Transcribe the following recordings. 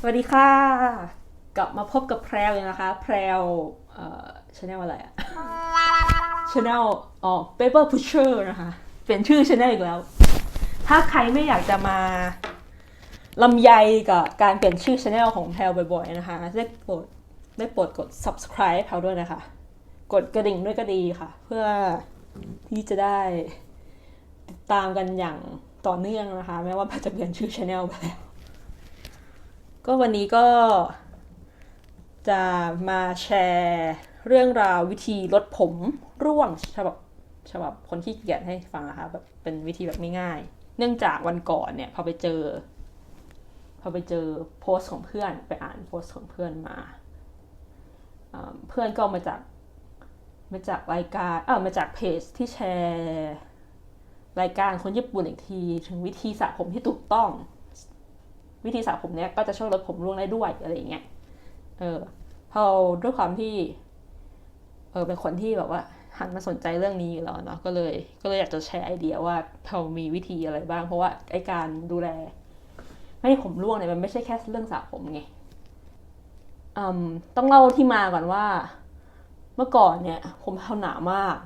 สวัสดีค่ะ กลับมาพบกับแพรวเลยนะคะ แพรวเอ่อชแนลอะไรอะชแนลอ๋อ Paper Pusher นะคะ เปลี่ยนชื่อชแนลอีกแล้ว ถ้าใครไม่อยากจะมาลำไยกับการเปลี่ยนชื่อชแนลของแพรวบ่อยๆนะคะ ได้โปรดได้โปรดกด subscribe แพรวด้วยนะคะ กดกระดิ่งด้วยก็ดีค่ะ เพื่อที่จะได้ติดตามกันอย่างต่อเนื่องนะคะ แม้ว่าแพรจะเปลี่ยนชื่อชแนลไปแล้ว ก็วันนี้ก็จะมาแชร์เรื่องราววิธีลดผมร่วงฉบับฉบับคนที่เกียจให้ฟังนะคะแบบเป็นวิธีแบบง่ายๆ เนื่องจากวันก่อนเนี่ยพอไปเจอ พอไปเจอโพสต์ของเพื่อนไปอ่านโพสต์ของเพื่อนมาอ่าเพื่อนก็มาจากมาจากรายการเออมาจากเพจที่แชร์ รายการคนญี่ปุ่นอีกที ถึงวิธีสระผมที่ถูกต้อง วิธีสระผมเนี้ยก็จะช่วยลดผมร่วงได้ด้วยอะไรอย่างเงี้ย เออพอด้วยความที่ เออเป็นคนที่แบบว่าหันมาสนใจเรื่องนี้อยู่แล้วเนาะก็เลย ก็เลยอยากจะแชร์ไอเดียว่าเรามีวิธีอะไรบ้าง เพราะว่าไอการดูแล ไม่ให้ผมร่วงเนี่ยมันไม่ใช่แค่เรื่องสระผมไงอืมต้องเล่าที่มาก่อนว่า เมื่อก่อนเนี่ย ผมเทาหนามาก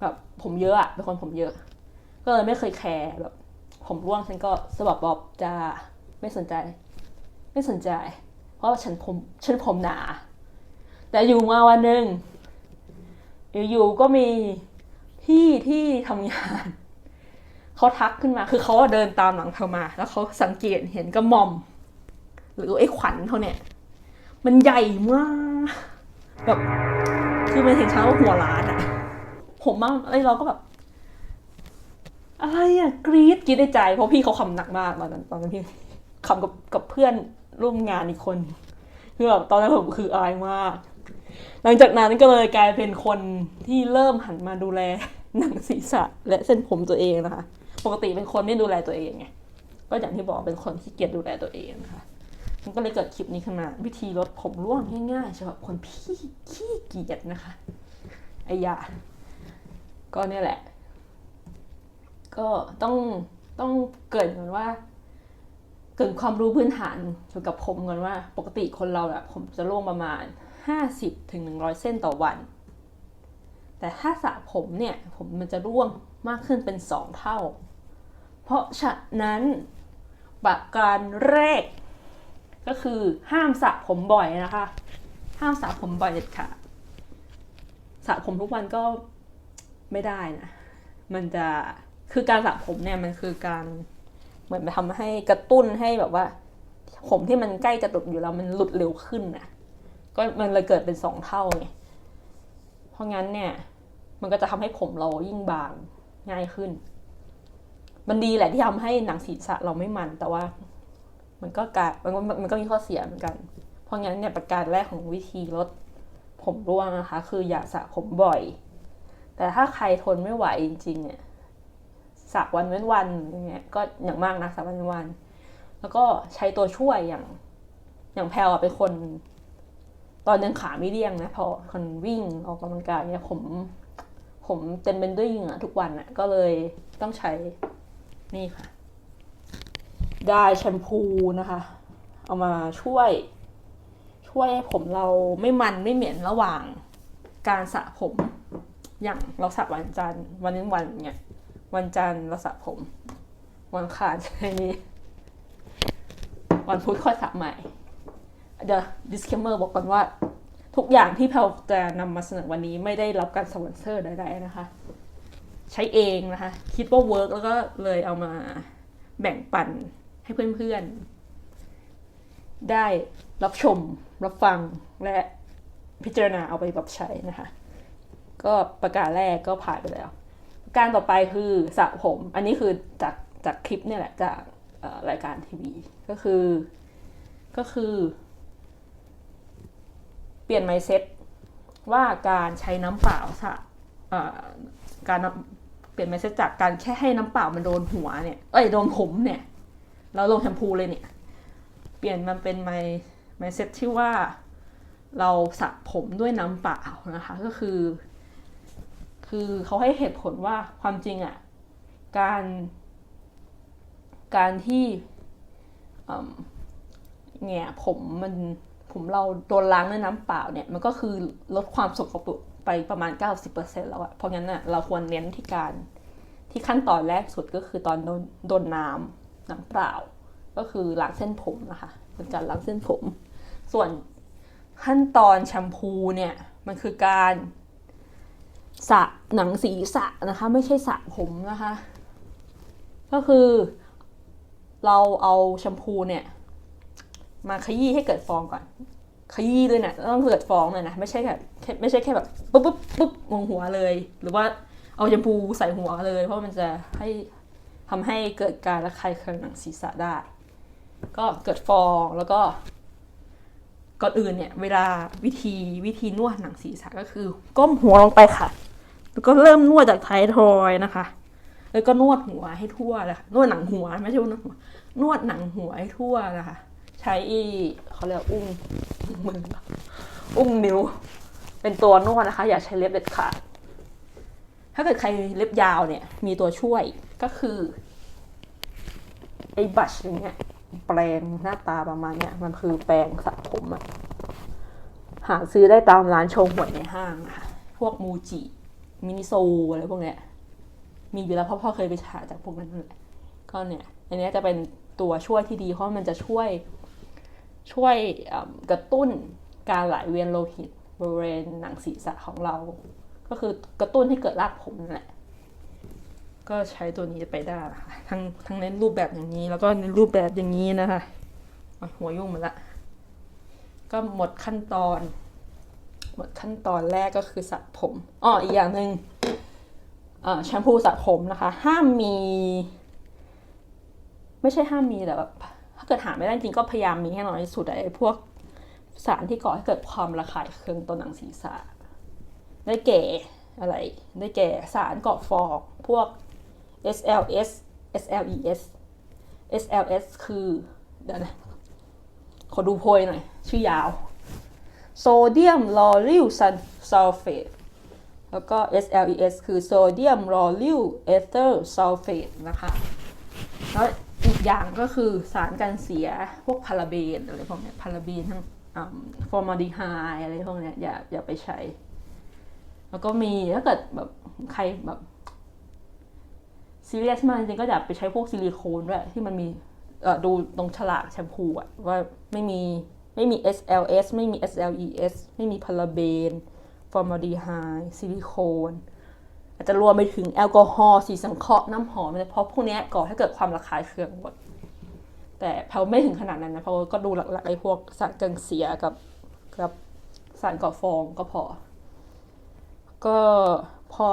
แบบผมเยอะอะเป็นคนผมเยอะ ก็เลยไม่เคยแคร์แบบ ผมร่วงฉันก็สบับบอบจะ ไม่สนใจ ไม่สนใจ เพราะฉันผมฉันผมหนา แต่อยู่มาวันหนึ่งอยู่ๆก็มีพี่ที่ทำงาน เขาทักขึ้นมา คือเขาเดินตามหลังเธอมา แล้วเขาสังเกตเห็นกระหม่อม หรือไอ้ขวัญเขาเนี่ย มันใหญ่มากแบบคือมันเห็นช้าว่าหัวล้านอะผมมากไอ้เราก็แบบ อะไรอะกรี๊ดกรี๊ดในใจ เพราะพี่เขาคำหนักมากตอนนั้นตอนนั้นพี่ คำกับกับเพื่อนร่วมงานอีกคนคือแบบตอนนั้นผมคืออายมาก หลังจากนั้นก็เลยกลายเป็นคนที่เริ่มหันมาดูแลหนังศีรษะ และเส้นผมตัวเองนะคะ ปกติเป็นคนไม่ดูแลตัวเองไงก็อย่างที่บอกเป็นคนที่เกียจดูแลตัวเองนะคะมันก็เลยเกิดคลิปนี้ขึ้นมาวิธีลดผมร่วงง่ายๆสำหรับคนพี่ขี้เกียจนะคะไอ้ยาก็เนี่ยแหละ ก็ต้องต้องเกิดก่อนว่า เกิดความรู้พื้นฐานเกี่ยวกับผมก่อนว่าปกติคนเราอะผมจะร่วงประมาณ 50ถึง100 เส้นต่อวัน แต่ถ้าสระผมเนี่ยผมมันจะร่วงมากขึ้นเป็น 2 เท่า เพราะฉะนั้นประการแรก ก็คือห้ามสระผมบ่อยนะคะ ห้ามสระผมบ่อยเด็ดขาดสระผมทุกวันก็ไม่ได้นะ มันจะคือการสระผมเนี่ยมันคือการ เหมือนทำให้กระตุ้นให้แบบว่า ผมที่มันใกล้จะหลุดอยู่แล้วมันหลุดเร็วขึ้นนะก็มันเลยเกิดเป็นสองเท่าไงเพราะงั้นเนี่ย มันก็จะทำให้ผมเรายิ่งบางง่ายขึ้น มันดีแหละที่ทำให้หนังศีรษะเราไม่มัน แต่ว่า มันก็กามันก็มันก็มีข้อเสียเหมือนกัน เพราะงั้นเนี่ยประการแรกของวิธีลดผมร่วงนะคะ คืออย่าสระผมบ่อย แต่ถ้าใครทนไม่ไหวจริงๆเนี่ย สระวันเว้นวันอย่างเงี้ยก็อย่างมากนะสระวันเว้นวัน แล้วก็ใช้ตัวช่วยอย่างอย่างแพลวเป็นคน ตอนยังขาไม่เรียงนะพอคนวิ่งออกกำลังกายเนี่ยผม ผมเต็มเป็นด้วยเหงื่อทุกวันอะก็เลยต้องใช้นี่ค่ะได้แชมพูนะคะ เอามาช่วย ช่วยให้ผมเราไม่มันไม่เหม็นระหว่างการสระผม อย่างเราสระวันจันทร์วันนี้วันเนี่ย วันจันทร์เราสระผม วันอังคารใช่นี้ วันพุธค่อยสระใหม่ เดี๋ยว disclaimer บอกก่อนว่า ทุกอย่างที่เราจะนำมาเสนอวันนี้ไม่ได้รับการสปอนเซอร์ใดๆนะคะ ใช้เองนะคะ คิดว่าเวิร์กแล้วก็เลยเอามาแบ่งปันให้เพื่อนๆ ได้รับชม รับฟังและพิจารณาเอาไปปรับใช้นะคะ ก็ประกาศแรกก็ผ่านไปแล้ว การต่อไปคือสระผม อันนี้คือจากจากคลิปเนี่ยแหละจากรายการทีวี ก็คือ ก็คือ เปลี่ยนไมเซ็ตว่าการใช้น้ำเปล่าสระการเปลี่ยนไมเซ็ตจากการแค่ให้น้ำเปล่ามันโดนหัวเนี่ย เอ้ยโดนผมเนี่ยแล้วลงแชมพูเลยเนี่ย เปลี่ยนมันเป็นไมไมเซ็ตที่ว่าเราสระผมด้วยน้ำเปล่านะคะ ก็คือ คือเขาให้เหตุผลว่าความจริงอะ่ะการการที่อืมเนี่ยผมมันผมเราโดนล้างด้วยน้ำเปล่าเนี่ยมันก็คือลดความสกปรกไปประมาณ 90%แล้วอะเพราะงั้นน่ะเราควรเน้นที่การที่ขั้นตอนแรกสุดก็คือตอนโดนโดนน้ำน้ำเปล่า ก็คือล้างเส้นผมนะคะเป็นการล้างเส้นผม ส่วนขั้นตอนแชมพูเนี่ยมันคือการ สระหนังศีรษะนะคะ ไม่ใช่สระผมนะคะ ก็คือเราเอาแชมพูเนี่ย มาขยี้ให้เกิดฟองก่อน ขยี้ด้วยนะต้องเกิดฟองเลยนะไม่ใช่แบบแค่ไม่ใช่แค่แบบปุ๊บปุ๊บปุ๊บลงหัวเลย หรือว่าเอาแชมพูใส่หัวเลย เพราะมันจะให้ทำให้เกิดการระคายเคืองหนังศีรษะได้ ก็เกิดฟองแล้วก็ ก่อนอื่นเนี่ยเวลาวิธีวิธีนวดหนังศีรษะก็คือ ก้มหัวลงไปค่ะ แล้วก็เริ่มนวดจากท้ายทอยนะคะ แล้วก็นวดหัวให้ทั่วเลยค่ะนวดหนังหัวไม่ใช่นวดหัวนวดหนังหัวให้ทั่วนะคะ ใช้เขาเรียกอุ้งมืออุ้งนิ้ว เป็นตัวนวดนะคะ อย่าใช้เล็บเด็ดขาดถ้าเกิดใครเล็บยาวเนี่ย มีตัวช่วยก็คือไอ้บัชอย่างเงี้ย แปรงหน้าตาประมาณเนี้ยมันคือแปรงสระผมอะหาซื้อได้ตามร้านโชว์หวยในห้างนะคะพวกมูจิ มินิโซอะไรพวกเนี้ย มีอยู่แล้วเพราะพ่อเคยไปหาจากพวกนั้นแหละก็เนี่ย อันนี้จะเป็นตัวช่วยที่ดีเพราะมันจะช่วยช่วยกระตุ้นการไหลเวียนโลหิตบริเวณหนังศีรษะของเรา ก็คือกระตุ้นให้เกิดรากผมนั่นแหละ ก็ใช้ตัวนี้ไปได้ค่ะทั้งทั้งในรูปแบบอย่างนี้แล้วก็ในรูปแบบอย่างนี้นะคะหัวยุ่งหมดละก็หมดขั้นตอน หมดขั้นตอนแรกก็คือสระผมอ๋ออีกอย่างหนึ่งแชมพูสระผมนะคะ ห้ามมี ไม่ใช่ห้ามมีแต่แบบถ้าเกิดหาไม่ได้จริงก็พยายามมีให้น้อยที่สุดไอ้พวกสารที่ก่อให้เกิดความระคายเคืองต่อหนังศีรษะได้แก่อะไร ได้แก่สารก่อฟอก พวก SLS SLES SLS คือเดี๋ยวนะขอดูโพยหน่อย ชื่อยาวโซเดียมลอริลซัลเฟตแล้วก็ SLES คือโซเดียมลอริลเอเทอร์ซัลเฟตนะคะแล้วอีกอย่างก็คือสารกันเสียพวกพาราเบนอะไรพวกนี้พาราเบนทั้งฟอร์มาลดีไฮอะไรพวกนี้อย่าอย่าไปใช้ แล้วก็มีถ้าเกิดแบบใครแบบ ซีเรียสมากจริงก็อย่าไปใช้พวกซิลิโคนด้วยที่มันมีดูตรงฉลากแชมพูอะว่าไม่มีไม่มี SLS ไม่มี SLES ไม่มีพาราเบน ฟอร์มาลดีไฮซิลิโคนอาจจะรวมไปถึงแอลกอฮอล์สีสังเคราะห์น้ำหอมเพราะพวกนี้ก่อให้เกิดความระคายเคืองหมด แต่แพลไม่ถึงขนาดนั้นนะเพราะก็ดูหลักๆไอ้พวกสารกันเสียกับกับสารก่อฟองก็พอ ก็พอ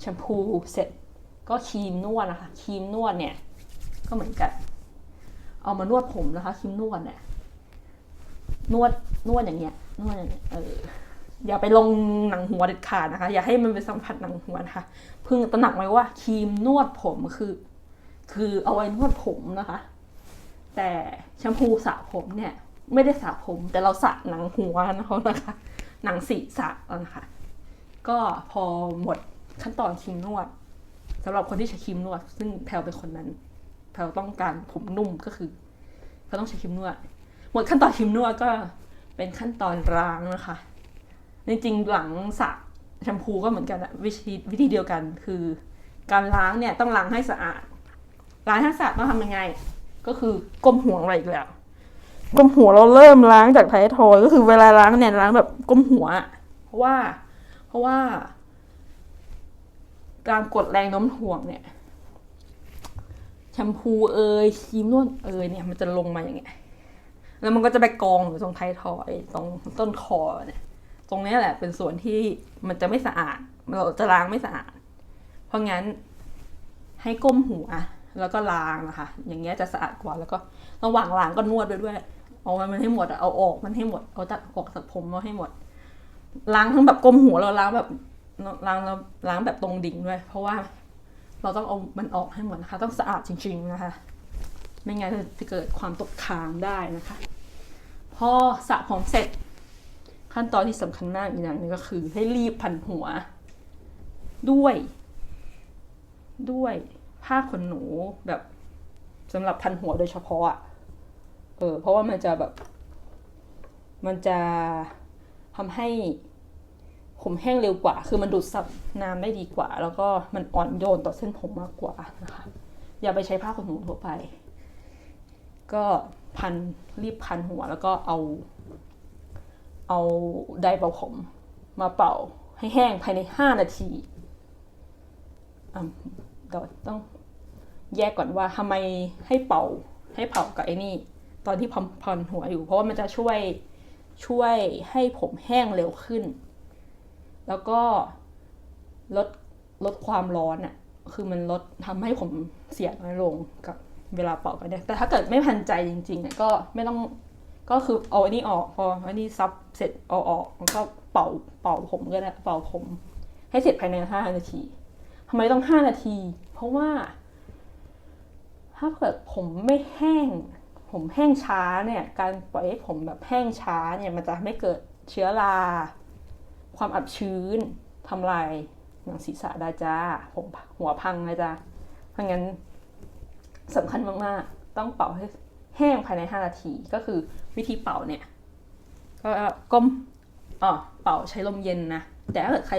แชมพูเสร็จ ก็ครีมนวดนะคะครีมนวดเนี่ย ก็เหมือนกัน เอามานวดผมนะคะครีมนวดเนี่ยนวดนวดอย่างเงี้ยนวดอย่างเงี้ยเอออย่าไปลงหนังหัวเด็ดขาดนะคะ อย่าให้มันไปสัมผัสหนังหัวนะคะเพิ่งตระหนักไว้ว่าครีมนวดผมคือ คือเอาไว้นวดผมนะคะ แต่แชมพูสระผมเนี่ย ไม่ได้สระผม แต่เราสระหนังหัวนะคะนะคะ หนังศีรษะนะคะ ก็พอหมดขั้นตอนครีมนวด สำหรับคนที่ใช้ครีมนวด ซึ่งแพลเป็นคนนั้น แพลต้องการผมนุ่มก็คือแพลต้องใช้ครีมนวด หมดขั้นตอนครีมนวดก็เป็นขั้นตอนล้างนะคะ จริงๆหลังสระแชมพูก็เหมือนกันวิธีวิธีเดียวกันคือ การล้างเนี่ยต้องล้างให้สะอาด ล้างให้สะอาดต้องทำยังไง ก็คือก้มหัวอะไรอีกแล้วก้มหัวเราเริ่มล้างจากท้ายทอยก็คือเวลาล้างเนี่ยล้างแบบก้มหัว เพราะว่า เพราะว่า การกดแรงโน้มถ่วงเนี่ยแชมพูเอยครีมนวดเอยเนี่ย มันจะลงมาอย่างเงี้ยแล้วมันก็จะไปกองอยู่ตรงท้ายทอยตรงต้นคอเนี่ย ตรงนี้แหละเป็นส่วนที่มันจะไม่สะอาดเราจะล้างไม่สะอาด เพราะงั้นให้ก้มหัวแล้วก็ล้างนะคะ อย่างเงี้ยจะสะอาดกว่าแล้วก็ระหว่างล้างก็นวดไปด้วย เอามันให้หมดเอาออกมันให้หมดเอาจากออกจากผมเราให้หมด ล้างทั้งแบบก้มหัวเราล้างแบบ ล้างแล้วล้างแบบตรงดิ่งด้วย เพราะว่าเราต้องเอามันออกให้หมดนะคะ ต้องสะอาดจริง ๆนะคะ ไม่งั้นจะเกิดความตกค้างได้นะคะ พอสระผมเสร็จ ขั้นตอนที่สำคัญมากอีกอย่างหนึงก็คือ ให้รีบพันหัว ด้วย ด้วยผ้าขนหนูแบบสำหรับพันหัวโดยเฉพาะอะเออเพราะว่ามันจะแบบ มันจะทำให้ ผมแห้งเร็วกว่า คือมันดูดซับน้ำได้ดีกว่า แล้วก็มันอ่อนโยนต่อเส้นผมมากกว่านะคะ อย่าไปใช้ผ้าขนหนูทั่วไป ก็พันรีบพันหัวแล้วก็เอา เอาไดเป่าผมมาเป่าให้แห้งภายในห้านาทีอะเดี๋ยวต้องแยกก่อนว่าทำไมให้เป่าให้เป่ากับไอ้นี่ ตอนที่พันพันหัวอยู่ เพราะว่ามันจะช่วยช่วยให้ผมแห้งเร็วขึ้น แล้วก็ลดลดความร้อนอะ่ะคือมันลดทำให้ผมเสียน้อยลงกับเวลาเป่ากันเนี่ยแต่ถ้าเกิดไม่พันใจจริงๆเนี่ยก็ไม่ต้องก็คือเอาอันนี้ออกพออันนี้ซับเสร็จเอาออกแล้วก็เป่าเป่าผมก็ได้เป่าผม ให้เสร็จภายในห้านาทีทำไมต้องห้านาที เพราะว่า ถ้าเกิดผมไม่แห้ง ผมแห้งช้าเนี่ย การปล่อยให้ผมแบบแห้งช้าเนี่ยมันจะไม่เกิดเชื้อรา ความอับชื้นทำลายหนังศีรษะได้จ้าผมหัวพังนะจ๊ะเพราะงั้นสำคัญมากๆ ต้องเป่าให้แห้งภายใน 5 นาที ก็คือวิธีเป่าเนี่ย ก็ก้มอ๋อเป่าใช้ลมเย็นนะ แต่ถ้าเกิดใคร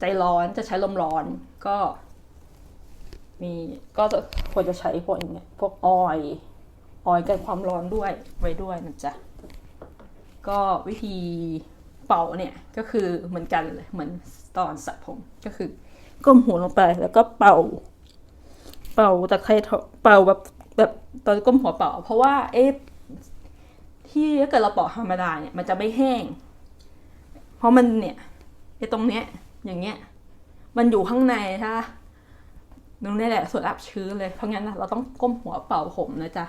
ใจร้อนจะใช้ลมร้อนก็ มีก็จะควรจะใช้พวกอย่างเงี้ยพวกออยออยกันความร้อนด้วยไว้ด้วยนะจ๊ะ ก็วิธี เป่าเนี่ยก็คือเหมือนกันเลยเหมือนตอนสระผมก็คือก้มหัวลงไปแล้วก็เป่า เป่าตะไครเป่าแบบแบบตอนก้มหัวเป่า เพราะว่าเอ๊ะที่ถ้าเกิดเราเป่าธรรมดาเนี่ยมันจะไม่แห้ง เพราะมันเนี่ยไอ้ตรงเนี้ยอย่างเงี้ยมันอยู่ข้างในใช่ไหมตรงนี้แหละส่วนอับชื้นเลยเพราะงั้นเราต้องก้มหัวเป่าผมนะจ๊ะ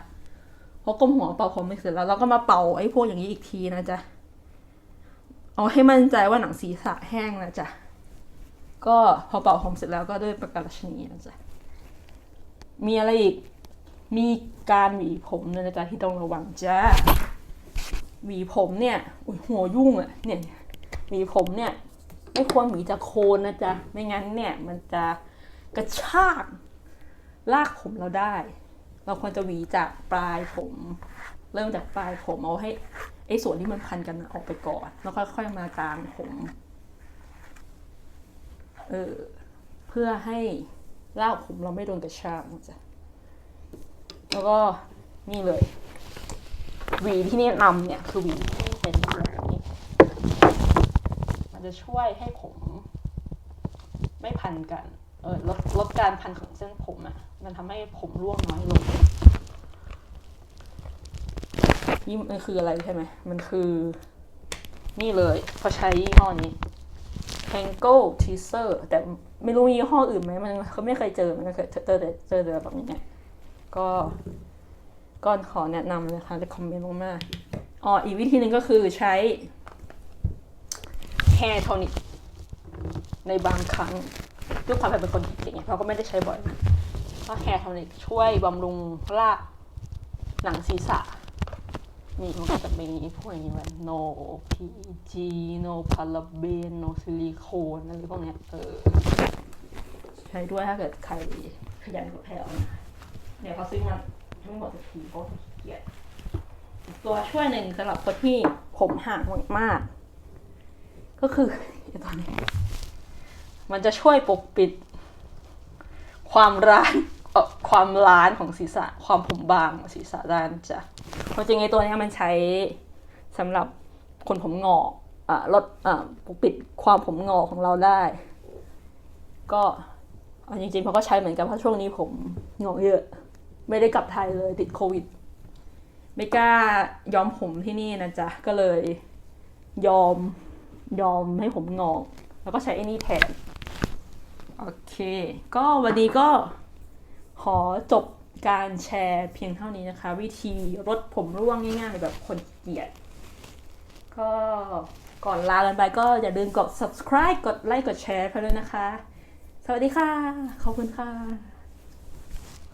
พอก้มหัวเป่าผมไปเสร็จแล้วเราก็มาเป่าไอ้พวกอย่างนี้อีกทีนะจ๊ะ เอาให้มั่นใจว่าหนังศีรษะแห้งนะจ๊ะ ก็พอเป่าผมเสร็จแล้วก็ด้วยประกาศชนีนะจ๊ะ มีอะไรอีก มีการหวีผมนะจ๊ะที่ต้องระวังจ้าหวีผมเนี่ยอุ๊ยหัวยุ่งอะเนี่ยหวีผมเนี่ยไม่ควรหวีจากโคนนะจ๊ะ ไม่งั้นเนี่ยมันจะกระชากลากผมเราได้ เราควรจะหวีจากปลายผม เริ่มจากปลายผมเอาให้ อ้ส่วนที่มันพันกันออกไปก่อน แล้วค่อยๆมากลางผมเออเพื่อให้รากผมเราไม่โดนกระชากนะจ๊ะแล้วก็นี่เลยหวีที่แนะนำเนี่ยคือหวีที่เป็นแบบนี้มันจะช่วยให้ผม ไม่พันกัน เออลดลดการพันของเส้นผมอะ่ะ มันทำให้ผมร่วงน้อยลงี่มันคืออะไรใช่ไหม มันคือ นี่เลยเขาใช้ยี่ห้อนี้ Tangle Teaser แต่ไม่รู้มียี่ห้ออื่นไหมมันเขาไม่เคยเจอ มันเคยเจอแต่เจอแต่แบบนี้ไงก็ก็ขอแนะนำเลยค่ะจะคอมเมนต์มากๆอ๋ออีกวิธีหนึ่งก็คือใช้ Hair Tonic ในบางครั้งด้วยความเป็นคนเก่งๆเราก็ไม่ได้ใช้บ่อยเพราะ Hair Tonic ช่วยบำรุงรากหนังศีรษะ นี่มันก็จะมีพวกนี้แบบ no PG no paraben no silicone อะไรพวกเนี้ยเออใช้ด้วยถ้าเกิดใครขยันกว่าแพลวนะเดี๋ยวเขาซื้อมาทั้งหมดสักทีเพราะขี้เกียจตัวช่วยหนึ่งสำหรับคนที่ผมห่างมากก็คือไอ้ตัวนี้ มันจะช่วยปกปิดความร้าน ความร้านของศีรษะ ความผมบางของศีรษะได้นะจ๊ะความจริงไอ้ตัวเนี้ยมันใช้สำหรับคนผมงอกอ่าลดอ่าปกปิดความผมงอกของเราได้ ก็เอาจริงๆเขาก็ใช้เหมือนกันเพราะช่วงนี้ผมงอกเยอะ ไม่ได้กลับไทยเลยติดโควิด ไม่กล้าย้อมผมที่นี่นะจ๊ะ ก็เลยยอมยอมให้ผมงอก แล้วก็ใช้ไอ้นี่แทน โอเค ก็วันนี้ก็ ขอจบการแชร์เพียงเท่านี้นะคะ วิธีลดผมร่วงง่ายๆ แบบคนเกียด ก็ก่อนลากันไปก็อย่าลืมกด subscribe กดไลค์กดแชร์ไปด้วยนะคะ สวัสดีค่ะ ขอบคุณค่ะ